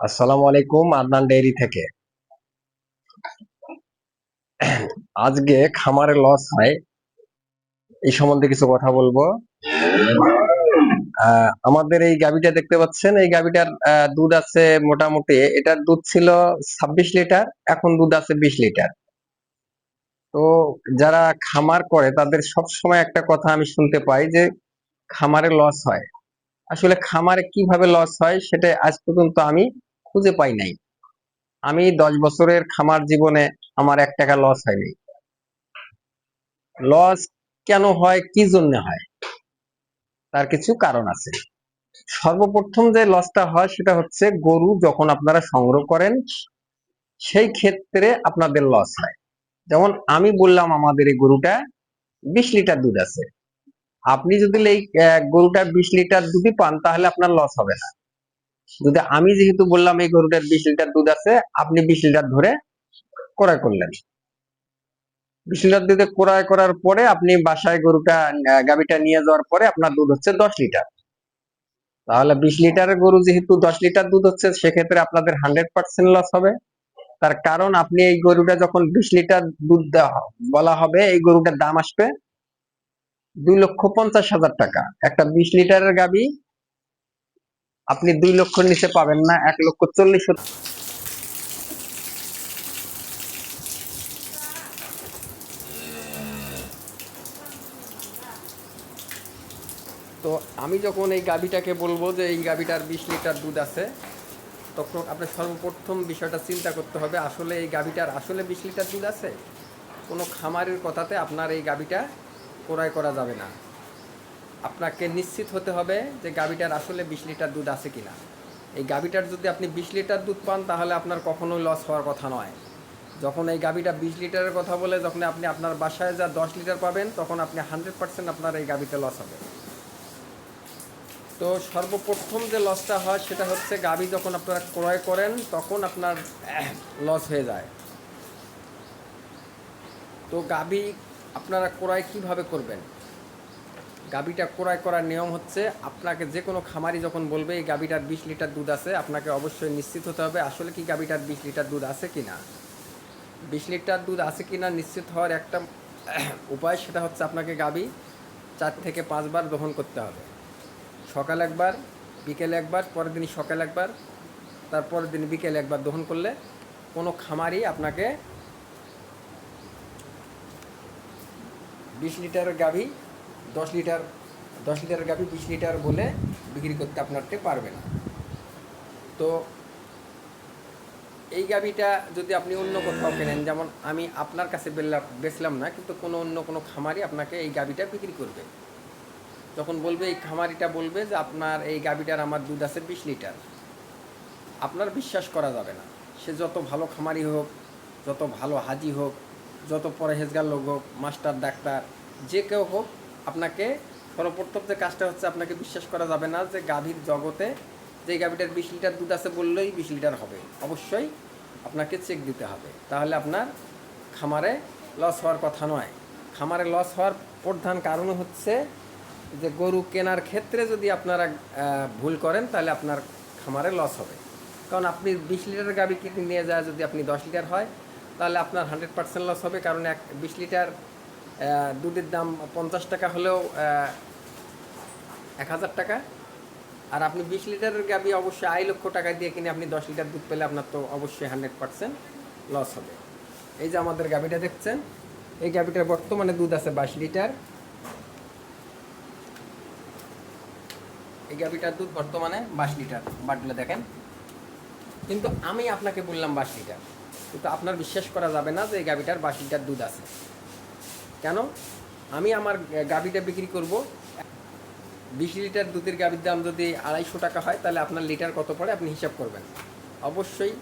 আসসালামু আলাইকুম আদনান ডেইরি থেকে। আজকে খামারে লস হয়। এই সম্বন্ধে কিছু কথা বলব। আমাদের এই গাভিটা দেখতে পাচ্ছেন এই গাভিটার আহ, দুধ আছে মোটামুটি এটার দুধ ছিল ছাব্বিশ লিটার এখন দুধ আছে বিশ লিটার। তো যারা খামার করে তাদের সব সময় একটা কথা আমি শুনতে পাই যে খামারে লস হয়। আসলে খামারে কীভাবে লস হয় সেটা আজ পর্যন্ত আমি খুঁজে পাই নাই। আমি দশ বছরের খামার জীবনে আমার এক টাকা লস হয়নি। লস কেন হয়, কি জন্য হয়? তার কিছু কারণ আছে। সর্বপ্রথম যে লসটা হয়, সেটা হচ্ছে গরু যখন আপনারা সংগ্রহ করেন, সেই ক্ষেত্রে আপনাদের লস হয়। যেমন আমি বললাম, আমাদের এই গরুটা বিশ লিটার দুধ আছে। আপনি যদি এই গরুটা বিশ লিটার দুধই পান, তাহলে আপনার লস হবে না। যদি আমি যেহেতু বললাম এই গরুটার বিশ লিটার দুধ আছে, আপনি বিশ লিটার ধরে ক্রয় করলেন। বিশ লিটার দুধে ক্রয় করার পরে আপনি বাসায় গরুটা গাভীটা নিয়ে যাওয়ার পরে আপনার দুধ হচ্ছে দশ লিটার। তাহলে বিশ লিটারের গরু যেহেতু দশ লিটার দুধ হচ্ছে, সেক্ষেত্রে আপনাদের হান্ড্রেড পার্সেন্ট লস হবে। তার কারণ আপনি এই গরুটা যখন বিশ লিটার দুধ দেওয়া বলা হবে, এই গরুটার দাম আসবে দুই লক্ষ পঞ্চাশ হাজার টাকা। একটা বিশ লিটারের গাবি আপনি দুই লক্ষর নিচে পাবেন না, এক লক্ষ চল্লিশ তো আমি যখন এই গাবিটাকে বলব যে এই গাবিটার বিশ লিটার দুধ আছে, তখন আপনার সর্বপ্রথম বিষয়টা চিন্তা করতে হবে, আসলে এই গাবিটার আসলে বিশ লিটার দুধ আছে? কোনো খামারের কথাতে আপনার এই গাবিটা ক্রয় করা যাবে না। আপনাকে নিশ্চিত হতে হবে যে গাবিটার আসলে বিশ লিটার দুধ আছে কি না এই গাবিটার যদি আপনি বিশ লিটার দুধ পান, তাহলে আপনার কখনোই লস হওয়ার কথা নয়। যখন এই গাবিটা বিশ লিটারের কথা বলে যখন আপনি আপনার বাসায় যা দশ লিটার পাবেন, তখন আপনি হান্ড্রেড পার্সেন্ট আপনার এই গাবিতে লস হবে। তো সর্বপ্রথম যে লসটা হয়, সেটা হচ্ছে গাবি যখন আপনারা ক্রয় করেন, তখন আপনার লস হয়ে যায়। তো গাবি আপনারা ক্রয় কীভাবে করবেন? গাবিটা ক্রয় করার নিয়ম হচ্ছে আপনাকে যে কোনো খামারি যখন বলবে, এই গাবিটার বিশ লিটার দুধ আছে, আপনাকে অবশ্যই নিশ্চিত হতে হবে আসলে কি গাবিটার বিশ লিটার দুধ আছে কি না বিশ লিটার দুধ আছে কি না নিশ্চিত হওয়ার একটা উপায় সেটা হচ্ছে আপনাকে গাবি চার থেকে পাঁচবার দহন করতে হবে। সকাল একবার, বিকেলে একবার, পরের দিন সকাল একবার তারপরের দিন বিকেলে একবার দহন করলে কোনো খামারই আপনাকে বিশ লিটারের গাভি দশ লিটার, দশ লিটারের গাভি বিশ লিটার বলে বিক্রি করতে আপনারকে পারবে না তো এই গাভিটা যদি আপনি অন্য কোথাও কেনেন, যেমন আমি আপনার কাছে বেললাম, বেচলাম না, কিন্তু কোনো অন্য কোনো খামারি আপনাকে এই গাভিটা বিক্রি করবে। তখন বলবে, এই খামারিটা বলবে যে আপনার এই গাভিটার আমার দুধ আছে বিশ লিটার। আপনার বিশ্বাস করা যাবে না। সে যত ভালো খামারি হোক, যত ভালো হাজি হোক, যত পরহেজগার লোক হোক, মাস্টার, ডাক্তার, যে কেউ হোক আপনাকে সর্বপ্রথম যে কাজটা হচ্ছে, আপনাকে বিশ্বাস করা যাবে না যে গাভীর জগতে যে গাভীটার বিশ লিটার দুধ আছে বললেই বিশ লিটার হবে। অবশ্যই আপনাকে চেক দিতে হবে। তাহলে আপনার খামারে লস হওয়ার কথা নয়। খামারে লস হওয়ার প্রধান কারণ হচ্ছে যে গরু কেনার ক্ষেত্রে যদি আপনারা ভুল করেন, তাহলে আপনার খামারে লস হবে। কারণ আপনি বিশ লিটার গাভী কিনে নিয়ে যায় যদি আপনি দশ লিটার হয়, তাহলে আপনার হান্ড্রেড পার্সেন্ট লস হবে। কারণ এক, বিশ লিটার দুধের দাম পঞ্চাশ টাকা হলেও এক হাজার টাকা। আর আপনি বিশ লিটারের গাবি অবশ্যই আড়াই লক্ষ টাকা দিয়ে কিনে আপনি দশ লিটার দুধ পেলে আপনার তো অবশ্যই হান্ড্রেড পার্সেন্ট লস হবে। এই যে আমাদের গাভিটা দেখছেন, এই গাভিটার বর্তমানে দুধ আছে বাইশ লিটার। এই গাভিটার দুধ বর্তমানে বাইশ লিটার, বাটলে দেখেন। কিন্তু আমি আপনাকে বললাম বাইশ লিটার। কিন্তু আপনার বিশ্বাস করা যাবে না যে এই গাভিটার বাইশ লিটার দুধ আছে। কেন? আমি আমার গাভিটা বিক্রি করব। বিশ লিটার দুধের গাভির দাম যদি আড়াইশো টাকা হয়, তাহলে আপনার লিটার কত পড়ে আপনি হিসাব করবেন। অবশ্যই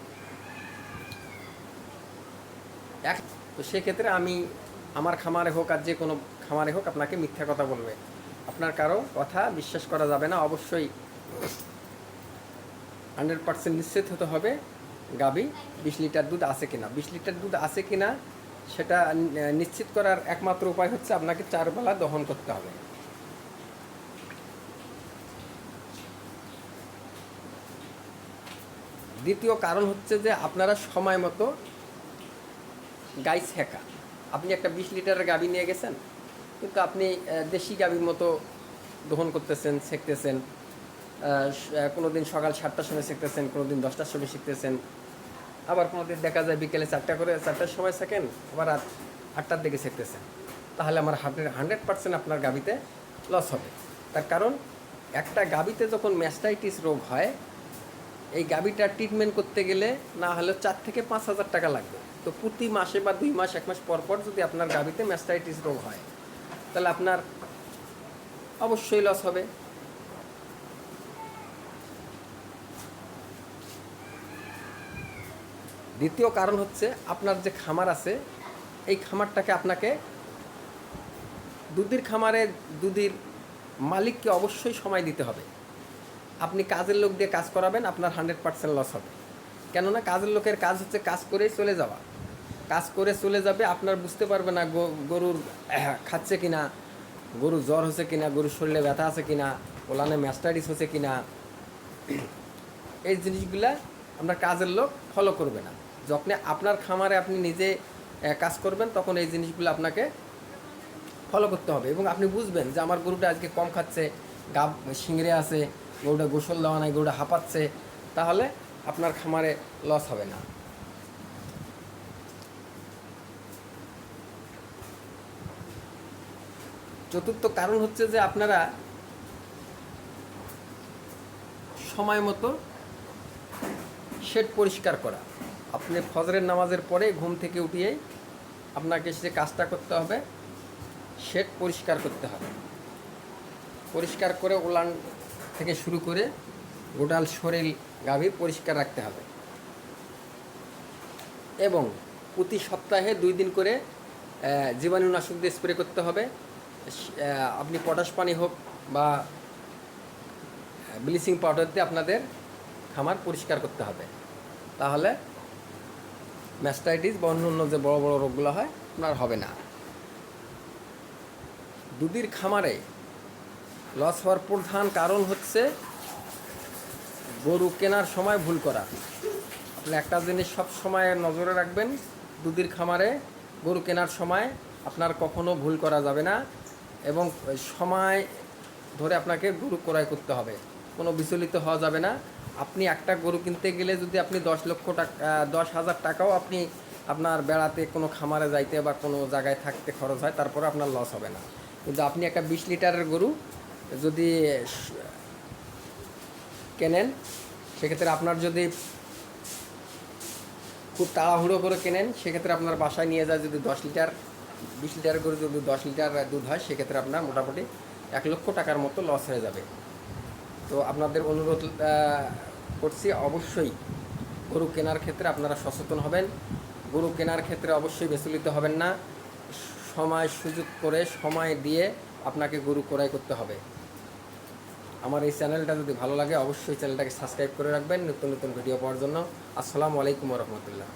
এক তো সেক্ষেত্রে আমি আমার খামারে হোক আর যে কোনো খামারে হোক আপনাকে মিথ্যা কথা বলবে। আপনার কারও কথা বিশ্বাস করা যাবে না। অবশ্যই হান্ড্রেড পার্সেন্ট নিশ্চিত হতে হবে গাবি বিশ লিটার দুধ আছে কিনা। বিশ লিটার দুধ আছে কিনা সেটা নিশ্চিত করার একমাত্র উপায় হচ্ছে আপনাকে চার বেলা দহন করতে হবে। দ্বিতীয় কারণ হচ্ছে যে আপনারা সময় মতো গাই ছেঁকা আপনি একটা বিশ লিটারের গাবি নিয়ে গেছেন, কিন্তু আপনি দেশি গাবির মতো দহন করতেছেন, ছেঁকতেছেন কোনো দিন সকাল সাতটার সময় শিখতেছেন কোনো দিন দশটার সময় শিখতেছেন আবার কোনো দিন দেখা যায় বিকেলে চারটা করে, চারটার সময় শেখেন আবার রাত আটটার দিকে শিখতেছেন তাহলে আমার হান্ড্রেড হান্ড্রেড পার্সেন্ট আপনার গাবিতে লস হবে। তার কারণ, একটা গাবিতে যখন ম্যাস্টাইটিস রোগ হয়, এই গাবিটার ট্রিটমেন্ট করতে গেলে না হলে চার থেকে পাঁচ হাজার টাকা লাগবে। তো প্রতি মাসে বা দুই মাস, এক মাস পর পর যদি আপনার গাবিতে ম্যাস্টাইটিস রোগ হয়, তাহলে আপনার অবশ্যই লস হবে। দ্বিতীয় কারণ হচ্ছে আপনার যে খামার আছে, এই খামারটাকে আপনাকে দুধের খামারে দুধের মালিককে অবশ্যই সময় দিতে হবে। আপনি কাজের লোক দিয়ে কাজ করাবেন, আপনার হান্ড্রেড পার্সেন্ট লস হবে। কেননা কাজের লোকের কাজ হচ্ছে কাজ করেই চলে যাওয়া। কাজ করে চলে যাবে, আপনার বুঝতে পারবে না গরুর খাচ্ছে কিনা, গরুর জ্বর হচ্ছে কিনা, গরুর শরীরে ব্যথা আছে কিনা, ওলানে ম্যাস্টাইটিস হচ্ছে কিনা। এই জিনিসগুলা আপনার কাজের লোক ফলো করবে না। যখন আপনার খামারে আপনি নিজে কাজ করবেন, তখন এই জিনিসগুলো আপনাকে ফলো করতে হবে। এবং আপনি বুঝবেন যে আমার গরুটা আজকে কম খাচ্ছে, গাব শিংড়ে আছে, গরুটা গোসল দেওয়া নাই, গরুটা হাঁপাচ্ছে, তাহলে আপনার খামারে লস হবে না। চতুর্থ কারণ হচ্ছে যে আপনারা সময় মতো শেড পরিষ্কার করা। আপনি ফজরের নামাজের পরে ঘুম থেকে উঠিয়ে আপনাকে সে কাজটা করতে হবে শেড পরিষ্কার করতে হবে। পরিষ্কার করে ওলান থেকে শুরু করে গোটাল শরীর গাভী পরিষ্কার রাখতে হবে। এবং প্রতি সপ্তাহে দুই দিন করে জীবাণুনাশক দিয়ে স্প্রে করতে হবে। আপনি পটাশ পানি হোক বা ব্লিচিং পাউডার দিয়ে আপনাদের খামার পরিষ্কার করতে হবে। তাহলে ম্যাস্টাইটিস বা অন্য অন্য যে বড় বড় রোগগুলো হয়, আপনার হবে না। দুধের খামারে লস হওয়ার প্রধান কারণ হচ্ছে গরু কেনার সময় ভুল করা। আপনি একটা জিনিস সব সময় নজরে রাখবেন, দুধের খামারে গরু কেনার সময় আপনার কখনো ভুল করা যাবে না এবং সময় ধরে আপনাকে গরু ক্রয় করতে হবে। কোনো বিচলিত হওয়া যাবে না। আপনি একটা গরু কিনতে গেলে যদি আপনি দশ লক্ষ টাকা দশ হাজার টাকাও আপনি আপনার বেড়াতে কোনো খামারে যাইতে বা কোনো জায়গায় থাকতে খরচ হয় তারপরে আপনার লস হবে না। কিন্তু আপনি একটা বিশ লিটারের গরু যদি কেনেন, সেক্ষেত্রে আপনার যদি খুব তাড়াহুড়ো করে কেনেন, সেক্ষেত্রে আপনার বাসায় নিয়ে যায় যদি দশ লিটার, বিশ লিটার করে যদি দশ লিটার দুধ হয়, সেক্ষেত্রে আপনার মোটামুটি এক লক্ষ টাকার মতো লস হয়ে যাবে। তো আপনাদের অনুরোধ করছি অবশ্যই গরু কেনার ক্ষেত্রে আপনারা সচেতন হবেন। গরু কেনার ক্ষেত্রে অবশ্যই বিচলিত হবেন না। সময় সুযোগ করে সময় দিয়ে আপনাকে গরু ক্রয় করতে হবে। আমার এই চ্যানেলটা যদি ভালো লাগে, অবশ্যই চ্যানেলটাকে সাবস্ক্রাইব করে রাখবেন। নতুন নতুন ভিডিও পাওয়ার জন্য। আসসালামু আলাইকুম রহমতুল্লাহ।